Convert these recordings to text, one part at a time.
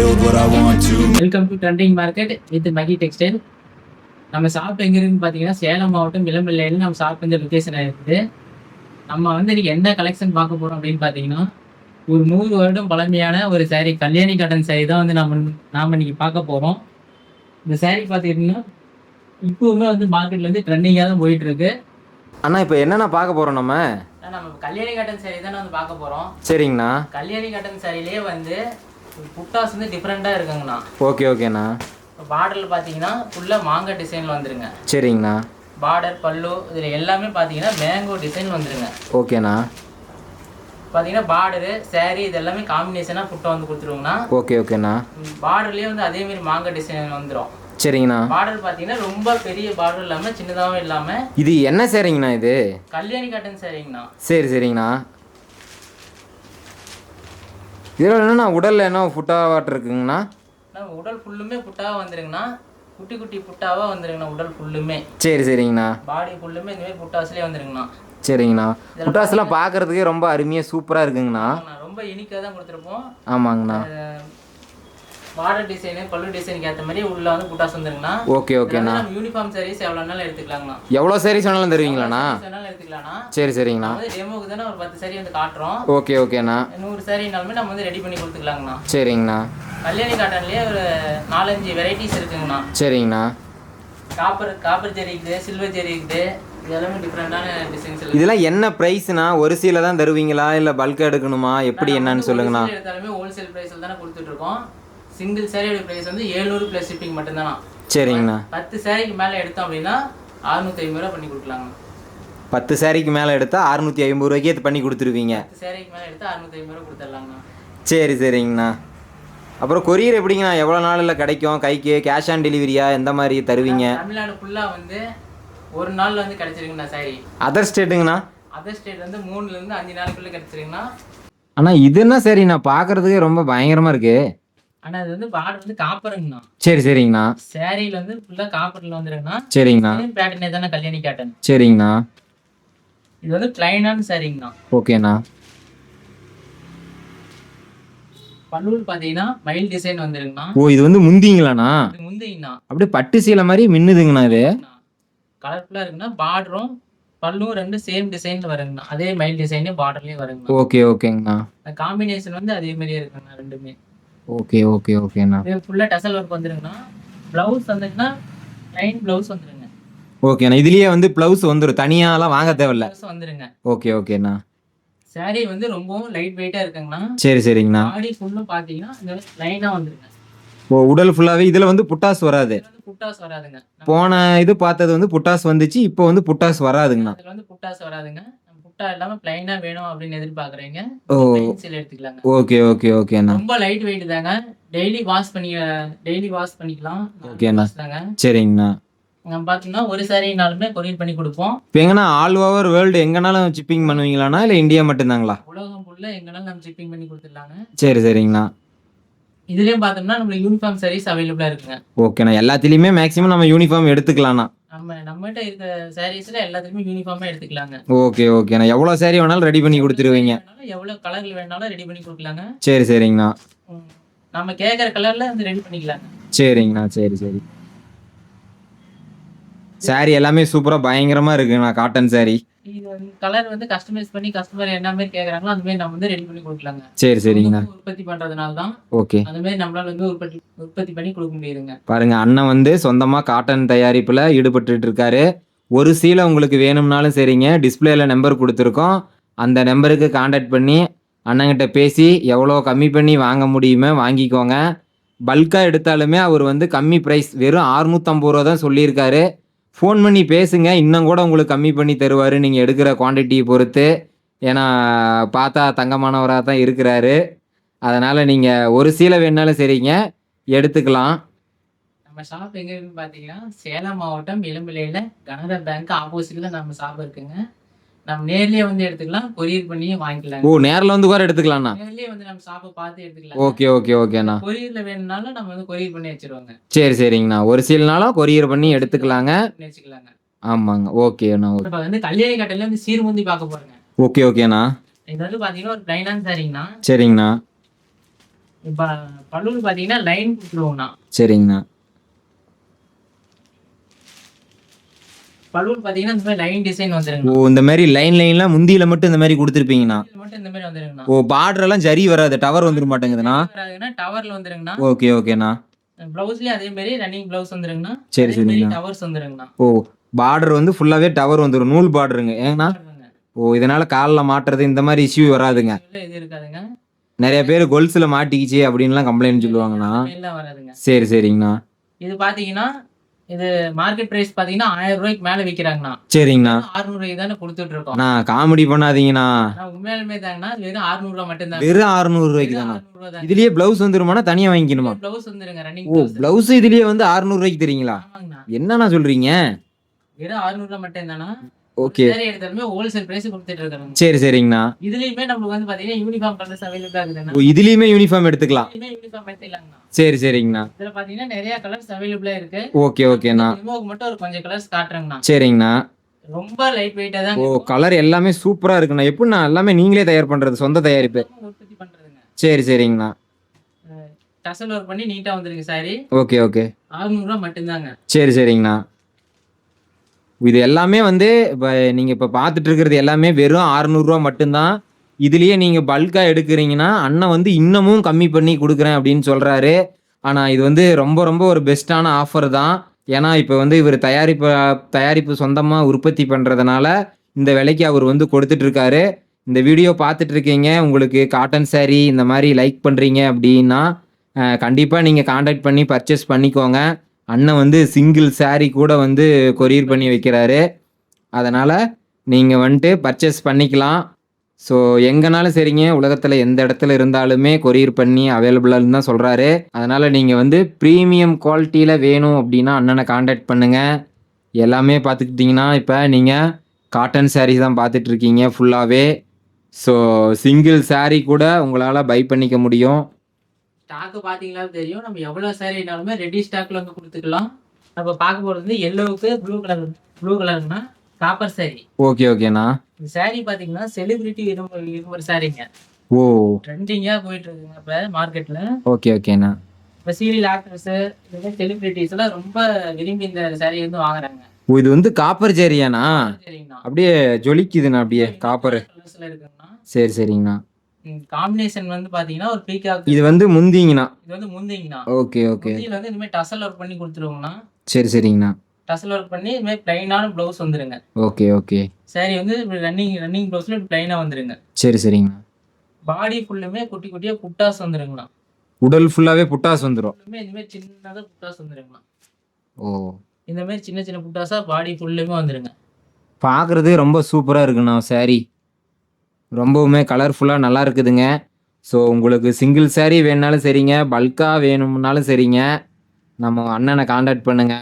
build what I want to welcome to trending market with Magi textile நம்ம shop எங்க இருக்குன்னு பார்த்தீங்கன்னா சேலம் மாவட்டம் விளம்பிள்ளையில் நம்ம ஷாப் வந்து லொக்கேஷன் இருக்குது. நம்ம வந்து இன்னைக்கு என்ன கலெக்ஷன் பார்க்க போறோம் அப்படின்னு பார்த்தீங்கன்னா ஒரு நூறு வருடம் பழமையான ஒரு saree கல்யாணி காட்டன் saree தான் வந்து நம்ம நாம இன்னைக்கு பார்க்க போறோம். இந்த saree பார்த்துக்கிட்டிங்கன்னா இப்போவுமே வந்து மார்க்கெட்ல வந்து ட்ரெண்டிங்காக தான் போயிட்டு இருக்கு அண்ணா இப்போ என்னண்ணா பார்க்க போகிறோம் நம்ம? நம்ம கல்யாணி காட்டன் saree தான் வந்து பார்க்க போறோம். சரிங்கண்ணா. கல்யாணி காட்டன் சாரிலேயே வந்து புட்டாஸ் வந்து டிஃப்ரெண்ட்டாக இருக்குங்கண்ணா. ஓகே ஓகேண்ணா. பார்டரில் பார்த்தீங்கன்னா ஃபுல்லாக மாங்காய் டிசைனில் வந்துருங்க. சரிங்கண்ணா. பார்டர் பல்லு இதில் எல்லாமே பார்த்தீங்கன்னா மேங்கோ டிசைன் வந்துருங்க. ஓகேண்ணா. பார்த்தீங்கன்னா பார்டரு saree இது எல்லாமே காம்பினேஷனாக புட்டை வந்து கொடுத்துருவோங்கண்ணா. ஓகே ஓகேண்ணா. பார்டர்லேயே வந்து அதே மாதிரி மாங்காய் டிசைன் வந்துடும் சரிங்கண்ணா. பார்டர் பார்த்தீங்கன்னா ரொம்ப பெரிய பார்டர் இல்லாமல் சின்னதாகவும் இல்லாமல் இது என்ன சரிங்கண்ணா இது? கல்யாணி காட்டன் சாரிங்கண்ணா சரி சரிங்கண்ணா. இதில் என்னண்ணா உடலில் என்ன ஃபுட்டாவாட் இருக்குங்கண்ணா? உடல் ஃபுல்லுமே புட்டாவாக வந்துருங்கண்ணா. குட்டி குட்டி புட்டாவாக வந்துருங்கண்ணா உடல் ஃபுல்லுமே சரி சரிங்கண்ணா. பாடி ஃபுல்லுமே இந்த மாதிரி புட்டாஸ்லேயே வந்துருங்கண்ணா. சரிங்கண்ணா. புட்டாஸ்லாம் பார்க்கறதுக்கே ரொம்ப அருமையாக சூப்பராக இருக்குங்கண்ணா. ரொம்ப யூனிக்காக தான் கொடுத்துருப்போம். ஆமாங்கண்ணா. பார்டர் டிசைனு பல்லு டிசைனுக்கு ஏற்ற மாதிரி உள்ள வந்து புட்டாஸ் வந்துருங்கண்ணா. ஓகே ஓகேண்ணா. யூனிஃபார்ம் சாரீஸ் எவ்வளோ நாள் எடுத்துக்கலாங்கண்ணா. எவ்வளோ சாரீஸ் வேணாலும் தருவீங்களாண்ணா? எடுத்துக்கலாம்ண்ணா சரி சரிங்கண்ணா. டெமோக்கு தானே ஒரு பத்து சாரி வந்து காட்டுறோம். ஓகே ஓகேண்ணா. நூறு சாரினாலுமே நம்ம வந்து ரெடி பண்ணி கொடுத்துக்கலாங்கண்ணா. சரிங்கண்ணா. கல்யாணி காட்டன்லேயே ஒரு நாலஞ்சு வெரைட்டிஸ் இருக்குங்கண்ணா. சரிங்கண்ணா. காப்பர் காப்பர் ஜெரி இருக்குது சில்வர் ஜெரி இருக்குது. இதெல்லாம் என்ன ப்ரைஸ்ண்ணா ஒரு சீல தான் தருவீங்களா? இல்லை பல்காக எடுக்கணுமா? எப்படி என்னன்னு சொல்லுங்கண்ணா. ஹோல்சேல் ப்ரைஸில் தானே கொடுத்துட்டு இருக்கோம். சிங்கிள் சாரியோட ப்ரைஸ் வந்து ஏழ்நூறு ப்ளஸ் ஷிப்பிங் மட்டும்தானா? சரிங்கண்ணா. பத்து சாரிக்கு மேலே எடுத்தோம் அப்படின்னா அறுநூத்தி ஐம்பது ரூபா பண்ணி கொடுக்கலாங்க. பத்து சாரிக்கு மேலே எடுத்தால் அறுநூற்றி ஐம்பது ரூபாய்க்கு இது பண்ணி கொடுத்துருவீங்க. பத்து சாரிக்கு மேலே எடுத்தால் அறுநூத்தி ஐம்பது ரூபா கொடுத்துடலாங்கண்ணா சரி சரிங்கண்ணா. அப்புறம் கொரியர் எப்படிங்கண்ணா? எவ்வளோ நாளில் கிடைக்கும்? கைக்கு கேஷ் ஆன் டெலிவரியா எந்த மாதிரி தருவீங்க? தமிழ்நாடு ஃபுல்லாக வந்து ஒரு நாளில் வந்து கிடச்சிருக்குண்ணா சாரி அதர் ஸ்டேட்டுங்கண்ணா அதர் ஸ்டேட் வந்து மூணுலேருந்து அஞ்சு நாளுக்குள்ளே கிடச்சிருக்குண்ணா அண்ணா இது என்ன சரிண்ணா பார்க்கறதுக்கே ரொம்ப பயங்கரமாக இருக்கு. ஆனால் அது வந்து பார்டர் வந்து காப்பருங்கண்ணா. சரி சரிங்கண்ணா. சாரியில் வந்து ஃபுல்லாக காப்பரில் வந்துருக்குண்ணா சரிங்கண்ணா. பேட்டர்னே தானே கல்யாணி காட்டன் சரிங்கண்ணா. இது வந்து பிளைனான சாரிங்கண்ணா. ஓகேண்ணா. பல்லூர் பார்த்தீங்கன்னா மயில் டிசைன் வந்துருங்கண்ணா. ஓ இது வந்து முந்திங்களாண்ணா? முந்திங்கண்ணா. அப்படியே பட்டு சீலை மாதிரி மின்னுதுங்கண்ணா இது? கலர்ஃபுல்லாக இருக்குன்னா பார்டரும் பல்லும் ரெண்டு சேம் டிசைனில் வருங்கண்ணா. அதே மயில் டிசைனே பார்டர்லேயும் வருங்கண்ணா. ஓகே ஓகேங்கண்ணா. காம்பினேஷன் வந்து அதே மாதிரியே இருக்குங்கண்ணா ரெண்டுமே. ஓகே ஓகே ஓகேண்ணா இது ஃபுல்லாக டசல் ஒர்க் வந்துருங்கண்ணா. ப்ளவுஸ் வந்துங்கன்னா லைன் ப்ளவுஸ் வந்துருங்க. ஓகேண்ணா இதுலயே வந்து ப்ளவுஸ் வந்துடும் தனியாலாம் வாங்க தேவையில்ல. ப்ளவுஸ் வந்துருங்க. ஓகே ஓகேண்ணா saree வந்து ரொம்பவும் லைட் வெயிட்டாக இருக்குங்கண்ணா. சரி சரிங்கண்ணா. பாடி ஃபுல்லும் பார்த்தீங்கன்னா இந்த லைனாக வந்துருங்க. ஓ உடல் ஃபுல்லாகவே இதில் வந்து புட்டாஸ் வராது. புட்டாஸ் வராதுங்க. போன இது பார்த்தது வந்து புட்டாஸ் வந்துச்சு இப்போ வந்து புட்டாஸ் வராதுங்கண்ணா. இதுல வந்து புட்டாஸ் வராதுங்க. புட்டா இல்லாம பிளைனா வேணும் அப்படின்னு எதிர்பார்க்குறீங்க? ஓ. பென்சில் எடுத்துக்கலாங்க. ஓகே ஓகே ஓகேண்ணா ரொம்ப லைட் வெயிட் தாங்க. டெய்லி வாஷ் பண்ணி டெய்லி வாஷ் பண்ணிக்கலாம். ஓகேண்ணா. wash தாங்க. சரிங்கண்ணா. நம்ம பார்த்தீங்கன்னா ஒரு சாரினாலுமே கொரியர் பண்ணி கொடுப்போம். இப்போ எங்கன்னா ஆல் ஓவர் வேர்ல்டு எங்கனாலும் ஷிப்பிங் பண்ணுவீங்களாண்ணா? இல்லை இந்தியா மட்டும்தாங்களா? உலகம் ஃபுல்ல எங்கனாலும் நம்ம ஷிப்பிங் பண்ணி கொடுத்துடலாங்க. சரி சரிங்கண்ணா. இதுலயும் பார்த்தோம்னா நம்மளுக்கு யூனிஃபார்ம் சாரீஸ் அவைலபிளா இருக்குங்க. ஓகேண்ணா எல்லாத்துலேயுமே மேக்ஸிமம் நம்ம யூனிஃபார்ம் எடுத்துக்கலாம்ண்ணா. நம்ம நம்மகிட்ட இருக்க சாரீஸ்ல எல்லாத்துக்குமே யூனிஃபார்மா எடுத்துக்கலாங்க. ஓகே ஓகேண்ணா எவ்வளோ சாரி வேணாலும் ரெடி பண்ணி கொடுத்துருவீங்க. வேணாலும் எவ்வளவு வேணாலும் ரெடி பண்ணி கொடுக்கலாங்க. சரி சரிங்கண்ணா. ம். நம்ம கேட்குற கலர்ல வந்து ரெடி பண்ணிக்கலாங்க. சரிங்கண்ணா சரி சரி. Saree எல்லாமே சூப்பராக பயங்கரமாக இருக்குண்ணா காட்டன் இது வந்து கலர் வந்து கஸ்டமைஸ் பண்ணி கஸ்டமர் என்ன மாதிரி கேக்குறாங்களோ அந்த மாதிரி நம்ம வந்து ரெடி பண்ணி கொடுக்கலாங்க. சரி சரிங்கண்ணா. உற்பத்தி பண்றதுனால தான் ஓகே. அந்த மாதிரி நம்மளால வந்து உற்பத்தி உற்பத்தி பண்ணி கொடுக்க முடியுதுங்க. பாருங்க அண்ணன் வந்து சொந்தமாக காட்டன் தயாரிப்பில் ஈடுபட்டுட்டு இருக்காரு. ஒரு சீலை உங்களுக்கு வேணும்னாலும் சரிங்க டிஸ்பிளேல நம்பர் கொடுத்துருக்கோம். அந்த நம்பருக்கு காண்டாக்ட் பண்ணி அண்ணங்கிட்ட பேசி எவ்வளோ கம்மி பண்ணி வாங்க முடியுமோ வாங்கிக்கோங்க. பல்காக எடுத்தாலுமே அவர் வந்து கம்மி ப்ரைஸ் வெறும் அறுநூத்தம்பது ரூபா தான் சொல்லியிருக்காரு. ஃபோன் பண்ணி பேசுங்க. இன்னும் கூட உங்களுக்கு கம்மி பண்ணி தருவார். நீங்கள் எடுக்கிற குவான்டிட்டியை பொறுத்து. ஏன்னா பார்த்தா தங்கமானவராக தான் இருக்கிறாரு. அதனால் நீங்கள் ஒரு சீலை வேணாலும் சரிங்க. எடுத்துக்கலாம். நம்ம ஷாப் எங்கே இருக்குன்னு சேலம் மாவட்டம் இளம்பிள்ளையில கனரா பேங்க் ஆப்போசிட்டில் நம்ம ஷாப் இருக்குங்க. நம்ம நேர்லயே வந்து எடுத்துக்கலாம் கொரியர் பண்ணியும் வாங்கிக்கலாம் ஓ நேரில் வந்து கூட எடுத்துக்கலாம்ண்ணா? நேர்லயே வந்து நம்ம ஷாப்பை பார்த்து எடுத்துக்கலாம். ஓகே ஓகே ஓகேண்ணா. கொரியர்ல வேணும்னாலும் நம்ம வந்து கொரியர் பண்ணி வச்சிருவாங்க. சரி சரிங்கண்ணா. ஒரு சீல்னாலும் கொரியர் பண்ணி எடுத்துக்கலாங்க. வச்சுக்கலாங்க. ஆமாங்க. ஓகேண்ணா ஓகே. இப்ப வந்து கல்யாணி கட்டையில வந்து சீர்முந்தி பார்க்க போறேங்க. ஓகே ஓகேண்ணா. இது வந்து பாத்தீங்கன்னா ஒரு பிளைனான சாரிங்கண்ணா. சரிங்கண்ணா. இப்ப பல்லூர் பாத்தீங்கன்னா லைன் கொடுத்துருவோங்கண்ணா சரிங்கண்ணா. பல்லூர் பாத்தீங்கன்னா இந்த மாதிரி லைன் டிசைன் ஓ வந்துருங்க இந்த மாதிரி லைன் லைன்லாம் முந்தியில மட்டும் இந்த மாதிரி கொடுத்துருப்பீங்கண்ணா? மட்டும் இந்த மாதிரி வந்துருங்கண்ணா. ஓ பார்டர் எல்லாம் ஜரி வராது டவர் வந்துட மாட்டேங்குதுண்ணா? டவர்ல வந்துருங்கண்ணா. ஓகே ஓகேண்ணா. பிளவுஸ்லயே அதே மாதிரி ரன்னிங் பிளவுஸ் வந்துருங்கண்ணா. சரி, சரிங்கண்ணா. டவர்ஸ் வந்துருங்கண்ணா. ஓ பார்டர் வந்து ஃபுல்லாவே டவர் வந்துடும் நூல் பார்டருங்க. ஏங்கண்ணா. ஓ இதனால காலில் மாட்டுறது இந்த மாதிரி இஷ்யூ வராதுங்க. இதுல இது இருக்காதுங்க. நிறைய பேர் கொலுசில் மாட்டிக்கிச்சு அப்படின்லாம் கம்ப்ளைண்ட் சொல்லுவாங்கண்ணா. சரி சரிங்கண்ணா. இது பாத்தீங்கன்னா இது மார்க்கெட் பிரைஸ் பாத்தீங்கன்னா ஆயிரம் ரூபாய்க்கு மேல விக்கிறாங்கண்ணா. சரிங்கண்ணா. அறுநூறு தானே கொடுத்துட்டு இருக்கோம் அண்ணா காமெடி பண்ணாதீங்கண்ணா. உண்மையாலுமே தாங்கண்ணா வெறும் அறுநூறு ரூபாய் மட்டும் தான் வெறும் அறுநூறு ரூபாய்க்கு தானா இதுல இதுலயே பிளவுஸ் வந்துருமானா தனியா வாங்கிக்கணுமா? பிளவுஸ் வந்துருங்க ரன்னிங் ஓ பிளவுஸ் இதுலயே வந்து 600 ரூபாய்க்கு தெரியுங்களா என்னண்ணா சொல்றீங்க? வெறும் அறுநூறு ரூபாய் மட்டும் தானா? ஓகே. எடுத்தாலுமே ஹோல்சேல் பிரைஸ் கொடுத்துட்டு இருக்காங்க. சரி சரிங்கண்ணா. இதுலயுமே நம்மளுக்கு வந்து பாத்தீங்கன்னா யூனிஃபார்ம் கலர்ஸ் அவைலபிளா இருக்குதுண்ணா. ஓ இதுலயுமே யூனிஃபார்ம் எடுத்துக்கலாம். யூனிஃபார்ம் எடுத்துக்கலாங்கண்ணா. சரி சரிங்கண்ணா. இதுல பாத்தீங்கன்னா நிறைய கலர்ஸ் அவைலபிளா இருக்கு. ஓகே ஓகேண்ணா. ரிமோக்கு மட்டும் ஒரு கொஞ்சம் கலர்ஸ் காட்டுறேங்கண்ணா. சரிங்கண்ணா. ரொம்ப லைட் வெயிட்டா தான் ஓ. கலர் எல்லாமே சூப்பரா இருக்குண்ணா. எப்படிண்ணா? எல்லாமே நீங்களே தயார் பண்றது சொந்த தயாரிப்பு. உற்பத்தி பண்றதுங்க. சரி சரிங்கண்ணா. டசல் ஒர்க் பண்ணி நீட்டா வந்துருங்க சாரி ஓகே ஓகே. ரூபாய் மட்டும்தாங்க. சரி சரிங்கண்ணா. இது எல்லாமே வந்து இப்போ நீங்கள் இப்போ பார்த்துட்டு இருக்கிறது எல்லாமே வெறும் அறநூறுரூவா மட்டும்தான். இதுலேயே நீங்கள் பல்காக எடுக்கிறீங்கன்னா அண்ணன் வந்து இன்னமும் கம்மி பண்ணி கொடுக்குறேன் அப்படின்னு சொல்கிறாரு ஆனால் இது வந்து ரொம்ப ரொம்ப ஒரு பெஸ்ட்டான ஆஃபர் தான். ஏன்னா இப்போ வந்து இவர் தயாரிப்பு தயாரிப்பு சொந்தமாக உற்பத்தி பண்ணுறதுனால இந்த விலைக்கு அவர் வந்து கொடுத்துட்ருக்காரு இந்த வீடியோ பார்த்துட்டு இருக்கீங்க. உங்களுக்கு காட்டன் saree இந்த மாதிரி லைக் பண்ணுறீங்க அப்படின்னா கண்டிப்பாக நீங்கள் காண்டாக்ட் பண்ணி பர்ச்சேஸ் பண்ணிக்கோங்க. அண்ணன் வந்து சிங்கிள் saree கூட வந்து கொரியர் பண்ணி வைக்கிறாரு. அதனால் நீங்கள் வந்துட்டு பர்ச்சேஸ் பண்ணிக்கலாம். ஸோ எங்கனாலும் சரிங்க. உலகத்தில் எந்த இடத்துல இருந்தாலுமே கொரியர் பண்ணி அவைலபிளாக தான் சொல்கிறாரு அதனால் நீங்கள் வந்து ப்ரீமியம் குவாலிட்டியில் வேணும் அப்படின்னா அண்ணனை காண்டாக்ட் பண்ணுங்கள் எல்லாமே பார்த்துக்கிட்டிங்கன்னா இப்போ நீங்கள் காட்டன் சாரீஸ் தான் பார்த்துட்ருக்கீங்க ஃபுல்லாகவே ஸோ சிங்கிள் saree கூட உங்களால் பை பண்ணிக்க முடியும். ஸ்டாக் பாத்தீங்களா தெரியும். நம்ம எவ்வளவு சாரினாலுமே ரெடி ஸ்டாக்ல வந்து கொடுத்துக்கலாம். நம்ம பார்க்க போறது வந்து எல்லோவுக்கு ப்ளூ கலர் ப்ளூ கலர்னா காப்பர் சாரி ஓகே ஓகேண்ணா இந்த சாரி பாத்தீங்கன்னா செலிபிரிட்டி விரும்ப விரும்புற சாரிங்க ஓ. ட்ரெண்டிங்கா போயிட்டு இருக்குங்க இப்ப மார்க்கெட்ல ஓகே ஓகேண்ணா இப்ப சீரியல் ஆக்டர்ஸ் இந்த செலிபிரிட்டிஸ் எல்லாம் ரொம்ப விரும்பி இந்த சாரி வந்து வாங்குறாங்க. ஓ இது வந்து காப்பர் ஜெரியாண்ணா சரிங்கண்ணா அப்படியே ஜொலிக்குதுண்ணா அப்படியே காப்பர் இருக்குங்கண்ணா சரி சரிங்கண்ணா. காம்பினேஷன் வந்து பாத்தீங்கன்னா ஒரு பீகாக் இது வந்து முந்திங்கண்ணா. இது வந்து முந்திங்கண்ணா. Okay okay. முந்தியில வந்து மாதிரி டசல் ஒர்க் பண்ணி கொடுத்துருவோங்கண்ணா. சரி சரிங்கண்ணா. டசல் ஒர்க் பண்ணி இது மாதிரி பிளைனான ப்ளவுஸ் வந்துருங்க. Okay okay. சாரி வந்து ரன்னிங் ரன்னிங் ப்ளவுஸ்ல பிளைனா வந்துருங்க. சரி சரிங்கண்ணா. பாடி ஃபுல்லுமே குட்டி குட்டியா புட்டாஸ் வந்துருங்கண்ணா. உடல் ஃபுல்லாகவே புட்டாஸ் வந்துடும் ஃபுல்லுமே இந்த மாதிரி சின்னதா புட்டாஸ் வந்துருங்கண்ணா. ஓ. இந்த மாதிரி சின்ன சின்ன புட்டாஸா பாடி ஃபுல்லுமே வந்துருங்க. பார்க்குறது ரொம்ப சூப்பராக இருக்குண்ணா saree. ரொம்பவுமே கலர்ஃபுல்லாக நல்லா இருக்குதுங்க. ஸோ உங்களுக்கு சிங்கிள் saree வேணுனாலும் சரிங்க பல்காக வேணும்னாலும் சரிங்க. நம்ம அண்ணனை காண்டாக்ட் பண்ணுங்க.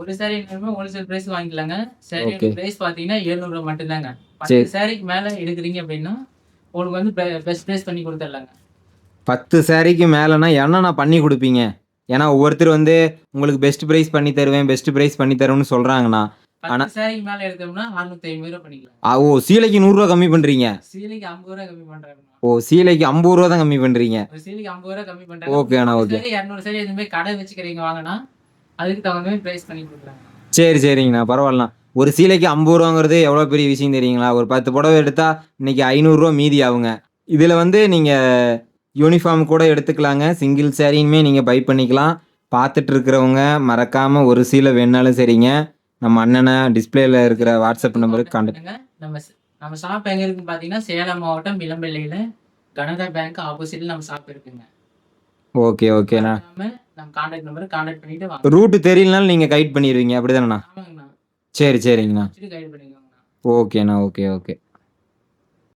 ஒரு சாரி ஹோல்சேல் பிரைஸ் வாங்கிக்கலாங்க. சாரி. பிரைஸ் பாத்தீங்கன்னா ஏழ்நூறு ரூபாய் மட்டும்தாங்க. சரி. பத்து சாரிக்கு மேல எடுக்கிறீங்க அப்படின்னா உங்களுக்கு வந்து பெஸ்ட் பிரைஸ் பண்ணி கொடுத்துடலாங்க. பத்து சாரிக்கு மேலேனா என்னண்ணா பண்ணி கொடுப்பீங்க? ஏன்னா ஒவ்வொருத்தர் வந்து உங்களுக்கு பெஸ்ட் ப்ரைஸ் பண்ணி தருவேன் பெஸ்ட் ப்ரைஸ் பண்ணி தருவேன்னு சொல்கிறாங்கண்ணா பத்து சாரிக்கு மேல எடுத்தோம்னா அறுநூத்தி ஐம்பது ரூபாய் பண்ணிக்கலாம். ஆ, ஓ சீலைக்கு நூறுரூவா கம்மி பண்ணுறீங்க சீலைக்கு ஐம்பது ரூபாய் கம்மி பண்றாங்க ஓ சீலைக்கு ஐம்பது ரூபா தான் கம்மி பண்ணுறீங்க சீலைக்கு ஐம்பது கம்மி ஓகே அண்ணா ஓகே சரி இரநூறு சரி இந்த மாதிரி கடை வச்சுக்கிறீங்க வாங்கினா அதுக்கு தகுந்த மாதிரி பிரைஸ் பண்ணி கொடுக்குறாங்க. சரி சரிங்கண்ணா பரவாயில்லண்ணா. ஒரு சீலைக்கு ஐம்பது ரூபாங்கிறது எவ்வளோ பெரிய விஷயம் தெரியுங்களா? ஒரு பத்து புடவை எடுத்தால் இன்னைக்கு ஐநூறுரூவா மீதி ஆகுங்க. இதில் வந்து நீங்கள் யூனிஃபார்ம் கூட எடுத்துக்கலாங்க. சிங்கிள் சாரியுமே நீங்கள் பை பண்ணிக்கலாம். பார்த்துட்டு இருக்கிறவங்க மறக்காமல் ஒரு சீலை வேணாலும் சரிங்க. நம்ம அண்ணனை டிஸ்பிளேல இருக்கிற வாட்ஸ்அப் நம்பருக்கு கான்டாக்ட் பண்ணுங்க. நம்ம நம்ம ஷாப் எங்க இருக்குன்னு பாத்தீங்கன்னா சேலம் மாவட்டம் இளம்பிள்ளையில கனரா பேங்க் ஆப்போசிட்ல நம்ம ஷாப் இருக்குங்க. ஓகே ஓகேண்ணா நம்ம கான்டாக்ட் நம்பர் கான்டாக்ட் பண்ணிட்டு வாங்க. ரூட்டு தெரியலனாலும் நீங்கள் கைட் பண்ணிடுவீங்க அப்படி தானேண்ணா ஆமாங்கண்ணா. சரி சரிங்கண்ணா. கைட் பண்ணிக்கோங்கண்ணா. ஓகேண்ணா ஓகே ஓகே